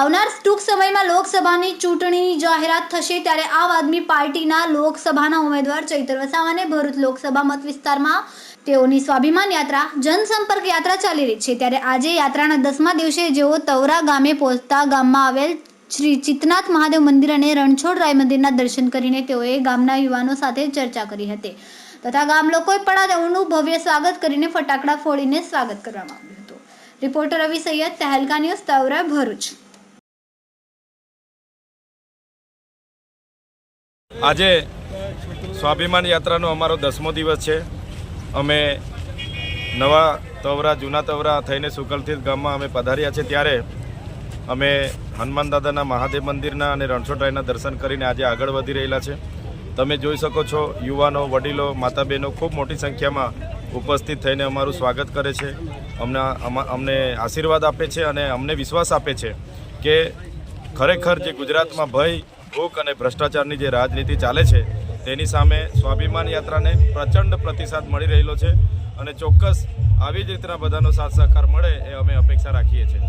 આવનાર ટૂંક સમયમાં લોકસભાની ચૂંટણીની જાહેરાત થશે ત્યારે આમ આદમી પાર્ટીના લોકસભાના ઉમેદવાર ચૈતર વસાવાને ભરૂચ લોકસભા મત વિસ્તારમાં તેઓની સ્વાભિમાન યાત્રા, જનસંપર્ક યાત્રા ચાલી રહી છે. ત્યારે આજે યાત્રાના દસમા દિવસે જેઓ તવરા ગામે પહોંચતા ગામમાં આવેલ શ્રી ચિતનાથ મહાદેવ મંદિર અને રણછોડ રાય મંદિરના દર્શન કરીને તેઓએ ગામના યુવાનો સાથે ચર્ચા કરી હતી. તથા ગામ લોકોએ પણ આ ભવ્ય સ્વાગત કરીને ફટાકડા ફોડીને સ્વાગત કરવામાં આવ્યું રિપોર્ટર રવિ સૈયદ, તહેલકા ન્યૂઝ તવરા ભરૂચ. આજે સ્વાભિમાન યાત્રાનો અમારો દસમો દિવસ છે. અમે નવા તવરા, જૂના તવરા થઈને સુકલતીર્થ ગામમાં અમે પધાર્યા છે. ત્યારે અમે હનુમાન દાદાના મહાદેવ મંદિરના અને રણછોડરાયના દર્શન કરીને આજે આગળ વધી રહેલા છે. તમે જોઈ શકો છો, યુવાનો, વડીલો માતા બહેનો ખૂબ મોટી સંખ્યામાં ઉપસ્થિત થઈને અમારું સ્વાગત કરે છે. અમને અમા- અમને આશીર્વાદ આપે છે અને અમને વિશ્વાસ આપે છે કે ખરેખર જે ગુજરાતમાં ભય, ભૂખ અને ભ્રષ્ટાચારની જે રાજનીતિ ચાલે છે, તેની સામે સ્વાભિમાન યાત્રાને પ્રચંડ પ્રતિસાદ મળી રહેલો છે અને ચોક્કસ આવી જ રીતના બધાનો સાથ સહકાર મળે એ અમે અપેક્ષા રાખીએ છીએ.